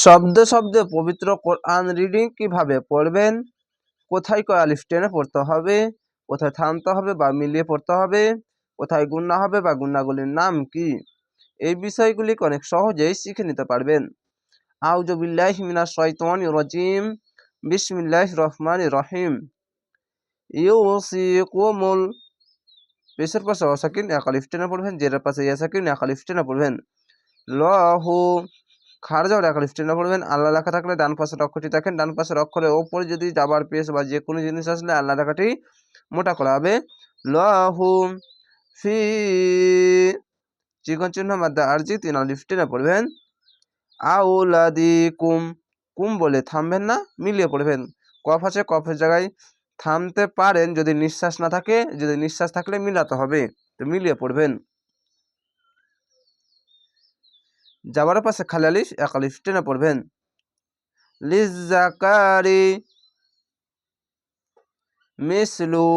শব্দে শব্দে পবিত্র কোরআন রিডিং কীভাবে পড়বেন? কোথায় কয় আলিফ টেনে পড়তে হবে? কোথায় থামতে হবে বা মিলিয়ে পড়তে হবে? কোথায় গুন্না হবে বা গুন্নাগুলির নাম কি? এই বিষয়গুলি অনেক সহজেই শিখে নিতে পারবেন। আউজবিল্লাহ মিনা শৈতন রজিম। বিসমিল্লাহ রহমান রহিম। ইউসিকুমুল। পেশের পাশে অসাকিন একালিফ টেনে পড়বেন, জেরের পাশে ইয়াসাকিন একালিফ টেনে পড়বেন। লহু। খার যাওয়ার একালিফ টেনে পড়বেন আল্লাহ লেখা থাকলে ডান পাশের অক্ষরটি দেখেন। ডান পাশের অক্ষরের ওপরে যদি যাবার পেশ বা যে কোনো জিনিস আসলে আল্লাহ লেখাটি মোটা করা হবে। লহু ফি চিকন চিহ্ন মাদ্দা আরজি, তিন আলিফ টেনে পড়বেন। আউলাদি কুম কুম বলে থামবেন না, মিলিয়ে পড়বেন। কফ আছে, কফের জায়গায় থামতে পারেন। যদি নিঃশ্বাস না থাকে, যদি নিঃশ্বাস থাকলে মিলাতে হবে। তো মিলিয়ে পড়বেন। যাবার পাশে খালি আলিফ এক আলিফ টেনে পড়বেন। লিজাকারি মিসলু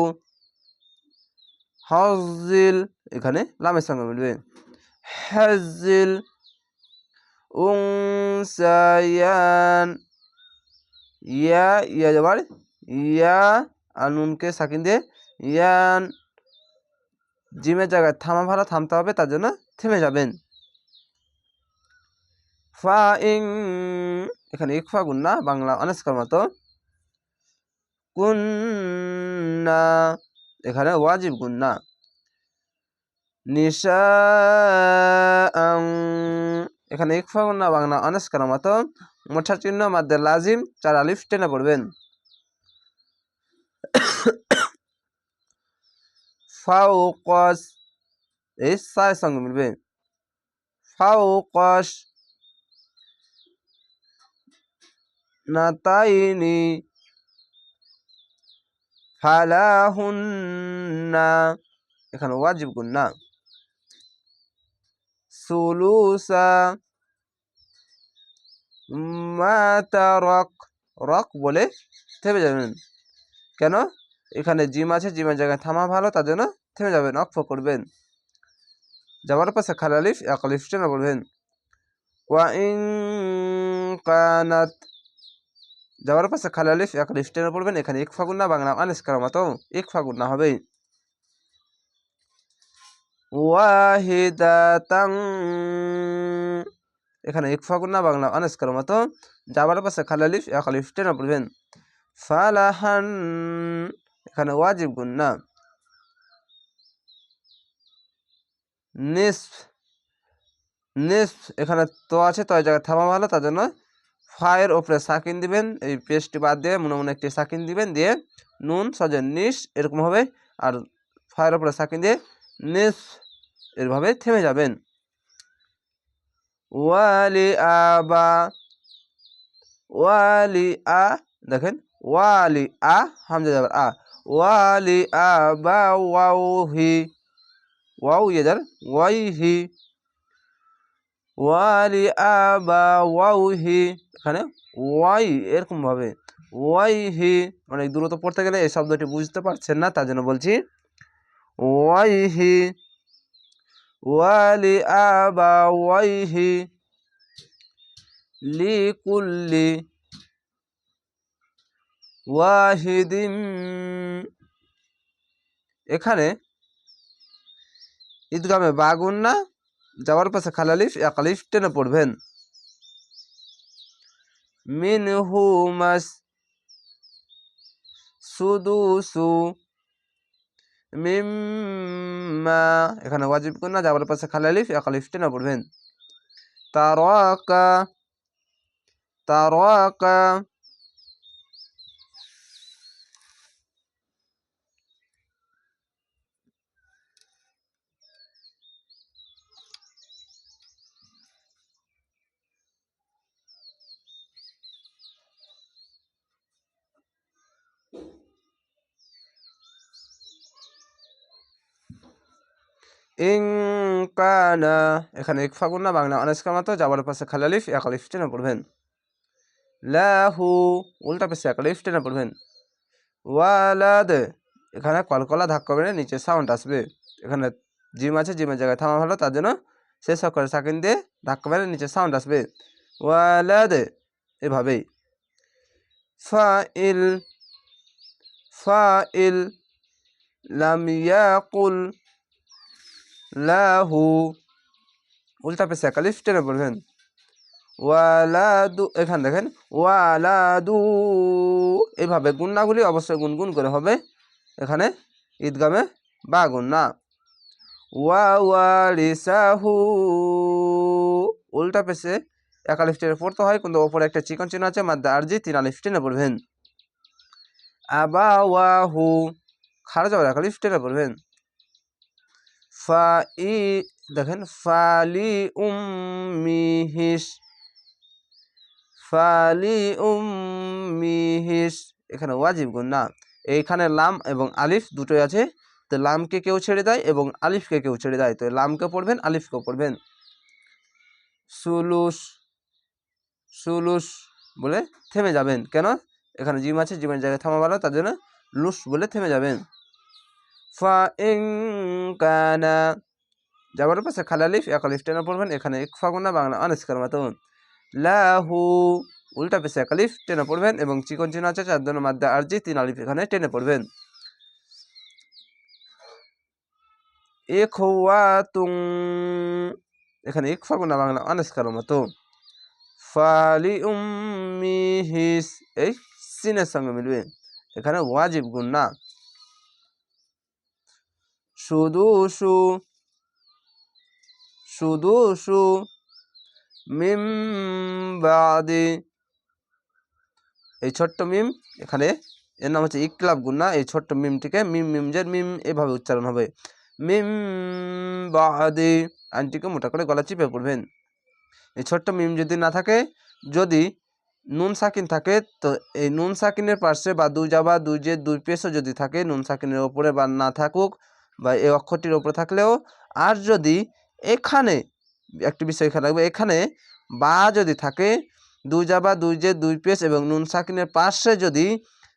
হজিল এখানে লামের সঙ্গে মিলবে। হাজিল উংসায়ান ইয়া ইয়া যাবার, ইয়া আনুনকে নুনকে সাকিন দিয়ে, ইয়ান, জিমের জায়গায় থামা ভালো থামতে হবে, তার জন্য থেমে যাবেন। ফা ইং এখানে ইকফা গুন্না বাংলা অনেস্কার মতো। কুন্না, এখানে ওয়াজিব গুন্না নিশা এখানে ইকফা গুন্না বাংলা অনেস্কার মতো। মোঠা চিহ্ন মাদ্দের লাজিম, চার আলিফ টেনে পড়বেন। ফাউকস এই সায়ের সঙ্গে মিলবে। ফাউকস নাতাইনি ফালাহুন্না। এখানে ওয়াজিব গুন্না সুলুসা। মাতা রক রক বলে থেমে যাবেন কেন? এখানে জিম আছে, জিমের জায়গায় থামা ভালো, তার জন্য থেমে যাবেন অক্ষ করবেন। যাওয়ার পাশে খালালিফ, একালিফ টেনে বলবেন, ওয়া ইং কানাত যাওয়ার পাশে খালালিফ একালিফ টেনে পড়বেন, এখানে এক ফাগুন না, বাংলা আনিস মতো এক ফাগুন না হবে। এখানে এক ফাগুন না, বাংলা আনিস মতো যাবার পাশে খালালিফ একালিফ টেনে পড়বেন। ফালাহান। এখানে ওয়াজিব গুন্না নিস নিস, এখানে তো আছে, তো জায়গায় থামা ভালো, তার জন্য ফায়ের ওপরে সাকিন দিবেন, এই পেস্টটি বাদ দিয়ে মনে মনে একটি সাকিন দিবেন, দিয়ে নুন সজে নিস এরকম হবে, আর ফায়ের ওপরে সাকিন দিয়ে নিস এরভাবে থেমে যাবেন। ওয়ালি আবা, ওয়ালি আ, দেখেন, ওয়ালি আ, হামজা যাবার আ, ওয়ালি আবা, ওয়াউহি ওয়াউ ইয়েদার ওয়াইহি। ওয়ালি আবা ওয়াউহি। এখানে ওয়াই এরকমভাবে ওয়াইহি, অনেক দূরত পড়তে গেলে এই শব্দটি বুঝতে পারছেন না, তার জন্য বলছি ওয়াইহি। ওয়ালি আবা ওয়াইহি লিকুল্লি ওয়াহিদিম এখানে ঈদগামে বাগুন না যাওয়ার পাশে খালালিফ, একালিফ টেনে পড়বেন। মিনহু মাস সুদুসু মিম্মা। এখানে ওয়াজিব না, যাওয়ার পাশে খালালিফ, একালিফ টেনে পড়বেন। তারাকা তারাকা। ইং কানা। এখানে ফাগুন না, বাংলা অনেস্কার মতো যাবার পাশে খালালিফ একালিফ টেনে পড়বেন। লাহু, উল্টা পাশে একালিফ টেনে পড়বেন। ওয়ালাদ, এখানে কলকলা ধাক্কা বেড়ে নিচে সাউন্ড আসবে। এখানে জিম আছে, জিমের জায়গায় থামা ভালো, তার জন্য শেষ করে সাকিন দিয়ে ধাক্কা মেরে নিচে সাউন্ড আসবে। ওয়ালাদ, এভাবেই। ফাইল ফাইল, লাম ইয়াকুল লাহু, উল্টা পেশা কালিফ টেনে পড়বেন ওয়ালাদু, এখানে দেখেন, ওয়ালাদু, এভাবে গুন্নাগুলি অবশ্যই গুনগুন করে হবে। এখানে ঈদগামে বা গুন্না ওয়া ওয়ারিসাহু উল্টা পেশে এক আলিফ টেনে পড়তে হয়, কিন্তু ওপরে একটা চিকন চিহ্ন আছে, মাদ্দা আরজি, তিন আলিফ টেনে পড়বেন আবা ওয়াহু খারাজ এক আলিফ টেনে পড়বেন ফা ই দেখেন ফালি উম্মিহিস ফালি উম্মিহিস এখানে ওয়াজিব গুণ, না। এইখানে লাম এবং আলিফ দুটোই আছে। তো লামকে কেউ ছেড়ে দেয় এবং আলিফকে কেউ ছেড়ে দেয়। তো লামকে পড়বেন আলিফকে পড়বেন। সুলুস সুলুস বলে থেমে যাবেন। কেন? এখানে জিম আছে, জিমের জায়গায় থামা ভালো তার জন্য লুস বলে থেমে যাবেন। ইং কানা যাবার পাশে খালালিফ একালিফ টেনে পড়বেন, এখানে ইকফাগুনা বাংলা অনিষ্কার মতন লাহু, উল্টা পেশে একালিফ টেনে পড়বেন এবং চিকন চিহ্ন আছে, চার জন্য মাদ্দা আরজি, তিন আলিফ এখানে টেনে পড়বেন। ইখওয়াতুং এখানে ইকফাগুনা বাংলা অনিষ্কার মতো ফালি উম্মিহিস এই সিনের সঙ্গে মিলবে। এখানে ওয়াজিব গুণ না। শুধু সু শুধু মিম বাদে। এই ছোট্ট মিম এখানে, এর নাম হচ্ছে ইকলাব গুন্না। এই ছোট্ট মিমটিকে মিম মিম মিমজের মিম এভাবে উচ্চারণ হবে। মিম বাদে, আইনটিকে মোটা করে গলা চিপে পড়বেন। এই ছোট্ট মিম যদি না থাকে, যদি নুন সাকিন থাকে, তো এই নুন সাকিনের পাশে বা দুই যাবা দুই যে দুই পেশও যদি থাকে, নুন সাকিনের ওপরে বা না থাকুক বা এই অক্ষরটির ওপরে থাকলেও আর যদি এখানে একটি বিষয় খেয়াল রাখবে এখানে বা যদি থাকে, দুই জাবা দুই যে দুই পেশ এবং নুন সাকিনের পাশে যদি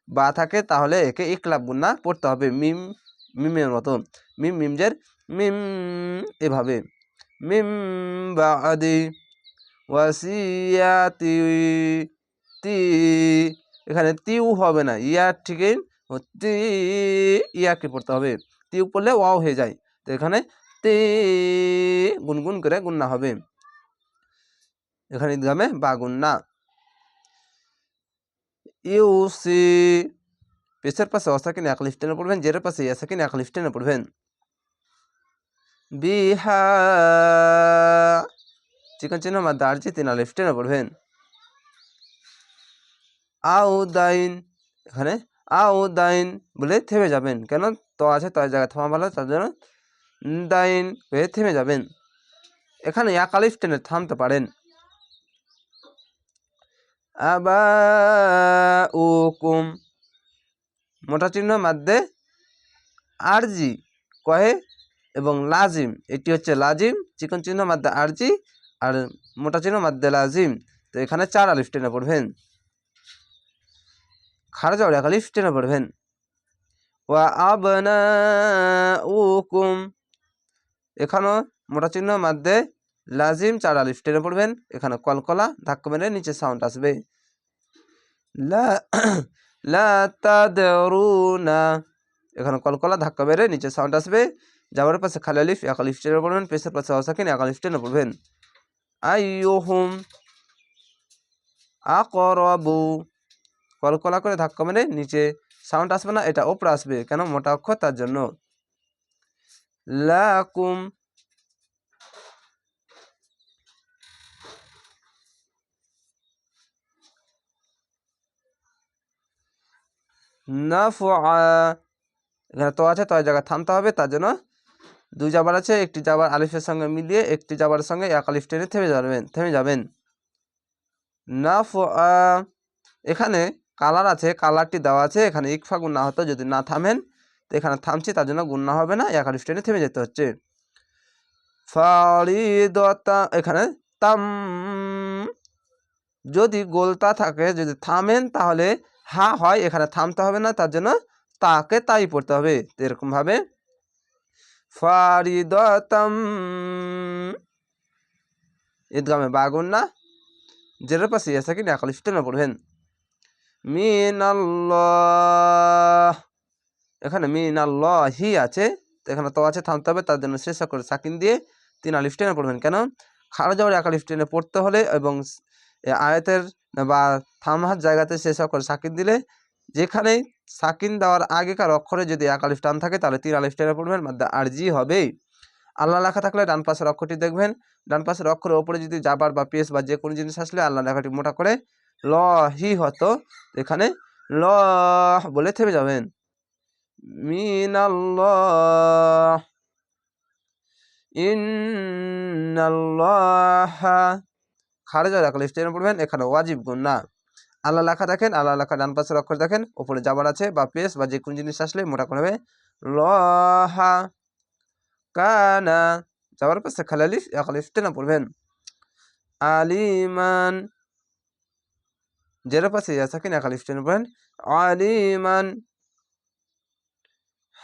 বা থাকে, তাহলে একে ইকলাব গুন্না পড়তে হবে। মিম, মিমের মতো। মিম, মিমজের, মিম এভাবে। মিম বা আদি ওয়াসিয়াতি তি। এখানে তিউ হবে না। ইয়ার ঠিকই তি, ইয়াকে পড়তে হবে। তিউ পড়লে ওয়াও হয়ে যায়। তো এখানে তে গুনগুন করে গুন্না হবে। এখানে ঈদগামে বা গুন্না। ইউসি পেশের পাশে অসাকিন এক লিফটেনে পড়বেন জেরের পাশে ইয়াসাকিন এক লিফটেনে পড়বেন। বিহা চিকন চিহ্ন মা দার্জি তিন লিফটেনে পড়বেন। আউ দাইন, এখানে আউ দাইন বলে থেমে যাবেন। কেন? তো আছে তার জায়গায়, থামা ভালো, তার জন্য দাইন হয়ে থেমে যাবেন। এখানে এক আলিফ টেনে থামতে পারেন। আবা কুম মোটা চিহ্ন মাধ্যে আরজি কহে এবং লাজিম, এটি হচ্ছে লাজিম, চিকন চিহ্ন মাধ্যে আরজি আর মোটা চিহ্ন মাধ্যে লাজিম। তো এখানে চার আলিফ টেনে পড়বেন। খারাজ আলিফ টেনে পড়বেন। ওয়া আবনা উকুম এখানেও মোটা চিহ্ন মাধ্যে লাজিম চার আলিফ টেনে পড়বেন। এখানে কলকলা ধাক্কা মেরে নিচে সাউন্ড আসবে। না এখানে কলকলা ধাক্কা মেরে নিচে সাউন্ড আসবে। যাওয়ার পাশে খালি আলিফ, এক আলিফ টেনে পড়বেন। পেশের পাশে অসাকিন, এক আলিফ টেনে পড়বেন। আইয়ুহুম। আকরাবু। কলকলা করে ধাক্কা মেরে নিচে সাউন্ড আসবে না, এটা ওপরে আসবে। কেন? মোটা অক্ষর তার জন্য। লাকুম। এখানে তো আছে, তো জায়গায় থামতে হবে, তার জন্য দুই জাবার আছে, একটি জাবার আলিফের সঙ্গে মিলিয়ে একটি জাবার সঙ্গে এক আলিফ টেনে থেমে যাবেন থেমে যাবেন। নাফ এখানে কালার আছে, কালারটি দেওয়া আছে, এখানে ইকফা গুন্না হতো, যদি না থামেন, তো এখানে থামছি, তার জন্য গুন্না হবে না এক আলিফ টেনে থেমে যেতে হচ্ছে। এখানে তাম, যদি গোলতা থাকে, যদি থামেন, তাহলে হা হয়, এখানে থামতে হবে না, তার জন্য তাকে তাই পড়তে হবে এরকমভাবে ফারিদতাম, ঈদগামে বাগুন না জেরের পাশে ইয়া সাকিন এক আলিফ টেনে পড়বেন। মিন আল্লাহ এখানে মিন আল্লাহি আছে, তো এখানে তো আছে, থামতে হবে, তার জন্য শেষ করে সাকিন দিয়ে তিন আলিফ টেনে পড়বেন। কেন? খাড়া যাওয়ার এক আলিফ টেনে পড়তে হলে এবং আয়াতের, বা থামহার জায়গাতে শেষ করে সাকিন দিলে, যেখানে সাকিন দেওয়ার আগেকার অক্ষরে যদি এক আলিফ টান থাকে, তাহলে তিন আলিফ টেনে পড়বেন, মাদ্দা আরজি হবেই। আল্লাহ লেখা থাকলে ডান পাশের অক্ষরটি দেখবেন, ডান পাশের অক্ষরের ওপরে যদি জাবার বা পেস বা যে কোনো জিনিস আসলে আল্লাহ লেখাটি মোটা করে ল, হি হতো। এখানে ল, বলে থেমে যাবেন। মিনাল্লাহ। ইন্নাল্লাহ। খারেজা রাখলে স্টেনে পড়বেন, এখানে ওয়াজিব গুণ, না। আল্লাহ লেখা দেখেন, আল্লাহ লেখা ডান পাশের অক্ষর দেখেন, ওপরে জাবার আছে, বা পেস বা যে কোনো জিনিস আসলে মোটা করে হবে লহা কানা যাওয়ার পাশে খালালিফ একালিফ টেনে পড়বেন। আলিমান পাশে ইয়া থাকেন একালিফ টেনে পড়বেন আলিমান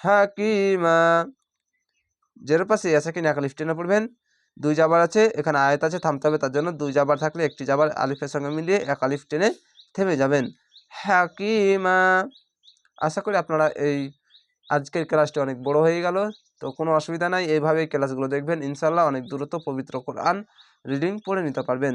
হাকিমা। জের পাশে ইয়া থাকেন একালিফ টেনে পড়বেন দুই জাবার আছে, এখানে আয়াত আছে, থামতে হবে তার জন্য। দুই জাবার থাকলে একটি জাবার আলিফের সঙ্গে মিলিয়ে এক আলিফ টেনে থেমে যাবেন। হাকিমা। আশা করি আপনারা এই আজকের ক্লাসটি অনেক বড় হয়ে গেল, তো কোনো অসুবিধা নাই। এইভাবেই ক্লাসগুলো দেখবেন। ইনশাল্লাহ অনেক দ্রুত পবিত্র কোরআন রিডিং পড়ে নিতে পারবেন।